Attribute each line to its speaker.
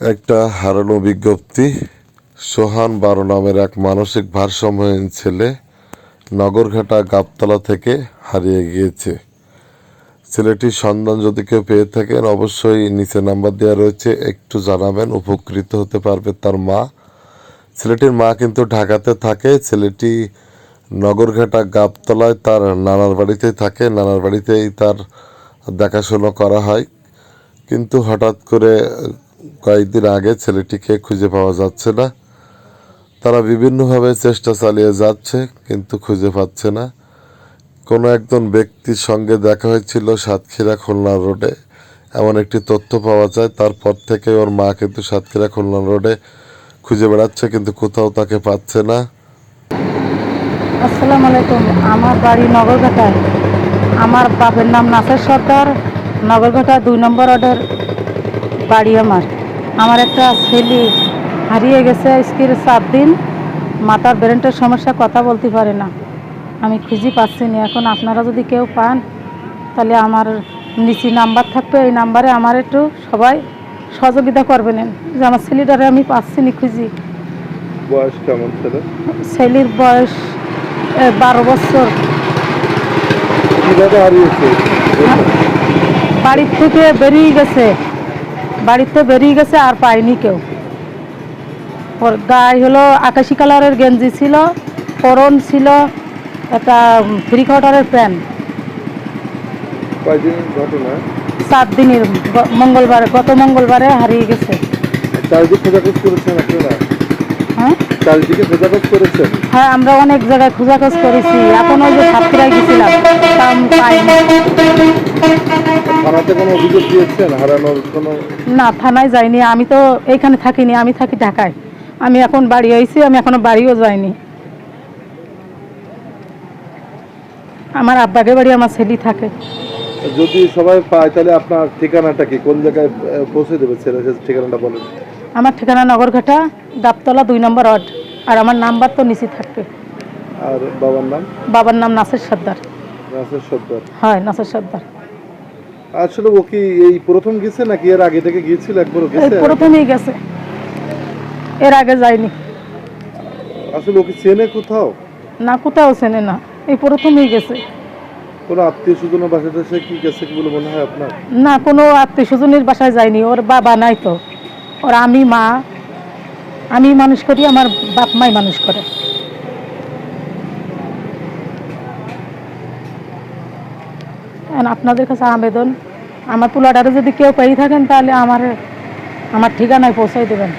Speaker 1: একটা হারানো বিজ্ঞপ্তি, সোহান বারো নামের এক মানসিক ভারসাম্যহীন ছেলে নগরঘাটা গাবতলা থেকে হারিয়ে গিয়েছে। ছেলেটির সন্ধান যদি কেউ পেয়ে থাকেন, অবশ্যই নিচে নাম্বার দেওয়া রয়েছে, একটু জানাবেন, উপকৃত হতে পারবে তার মা। ছেলেটির মা কিন্তু ঢাকাতে থাকে, ছেলেটি নগরঘাটা গাবতলায় তার নানার বাড়িতেই থাকে, নানার বাড়িতেই তার দেখাশোনা করা হয়। কিন্তু হঠাৎ করে কয়েকদিন আগে ছেলেটিকে খুঁজে পাওয়া যাচ্ছে না। তারা বিভিন্নভাবে চেষ্টা চালিয়ে যাচ্ছে, কিন্তু খুঁজে পাচ্ছে না। কোনো একজন ব্যক্তির সঙ্গে দেখা হয়েছিল সাতক্ষীরা খুলনা রোডে। এমন একটি তথ্য পাওয়া যায়, তারপর থেকে ওর মা কিন্তু সাতক্ষীরা খুলনা রোডে খুঁজে বেড়াচ্ছে, কিন্তু কোথাও তাকে পাচ্ছে না।
Speaker 2: আসসালামু আলাইকুম, আমার বাড়ি নগরঘাটায়। আমার বাপের নাম নাসের সর্দার। নগরঘাটা দুই নম্বর অর্ডার বাড়ি আমার। আমার একটা ছেলে হারিয়ে গেছে আজকের সাত দিন। মাথার ব্রেনটের সমস্যা কথা বলতে পারে না। আমি খুঁজি পাচ্ছি না। এখন আপনারা যদি কেউ পান তাহলে আমার নিচি নাম্বার থাকবে। এই নাম্বারে আমার একটু সবাই সহযোগিতা করবেন যে আমার ছেলেটারে আমি পাচ্ছি না খুঁজি।
Speaker 3: বয়স কেমন ছিল?
Speaker 2: ছেলের বয়স বারো বছর। বাড়ির থেকে বেরিয়ে গেছে। বাড়িতে বেরিয়ে গেছে আর পায়নি কেউ। ওর গায়ে হলো আকাশি কালারের গেঞ্জি ছিল পরন ছিল একটা থ্রি কোয়ার্টারের প্যান্ট। সাত দিনের মঙ্গলবার গত মঙ্গলবারে হারিয়ে গেছে। হ্যাঁ? হ্যাঁ আমরা অনেক জায়গায় খোঁজাখোঁজ করেছি। এখন ওই যে সাতক্ষীরায় গেছিলাম পাইনি।
Speaker 3: থানাতে কোনো অভিযোগ দিয়েছেন? হারানোর কোনো
Speaker 2: না থানায় যাইনি। আমি তো এইখানে থাকিনি। আমি থাকি ঢাকায়। আমি এখন বাড়ি আইছি। আমি এখনও বাড়িও যাইনি। আমার আব্বাকে বাড়ি আমার ছেলে থাকে।
Speaker 3: যদি সবাই পায় তাহলে আপনার ঠিকানাটা কি? কোন জায়গায় পৌঁছে দেবে ছেলে? ঠিকানাটা বলেন।
Speaker 2: আমার ঠিকানা নগরঘাটা গাবতলা দুই নম্বর ওয়ার্ড। আর আমার নাম্বার তো নিচে থাকবে।
Speaker 3: আর বাবার নাম?
Speaker 2: বাবার নাম নাসের সর্দার।
Speaker 3: নাসের সর্দার।
Speaker 2: হয় নাসের সর্দার।
Speaker 3: আসলে ও কি এই প্রথম গেছে নাকি এর আগে থেকে গিয়েছিল একবারও গেছে?
Speaker 2: প্রথমেই গেছে। এর আগে যায়নি।
Speaker 3: আসলে ওকে চেনে কোথাও?
Speaker 2: না কোথাও চেনে না। এই প্রথমেই গেছে।
Speaker 3: কোনো আত্মীয় স্বজনের বাসাতে সে কি গেছে কি বলে মনে হয় আপনার?
Speaker 2: না কোনো আত্মীয় স্বজনের বাসায় যায়নি। ওর বাবা নাই তো। ওর আমি মা। আমি মানুষ করি আমার বাপ মাই মানুষ করে। আপনাদের কাছে আবেদন। আমার পোলাটারে যদি কেউ পেয়ে থাকেন তাহলে আমার আমার ঠিকানায় পৌঁছাই দেবেন।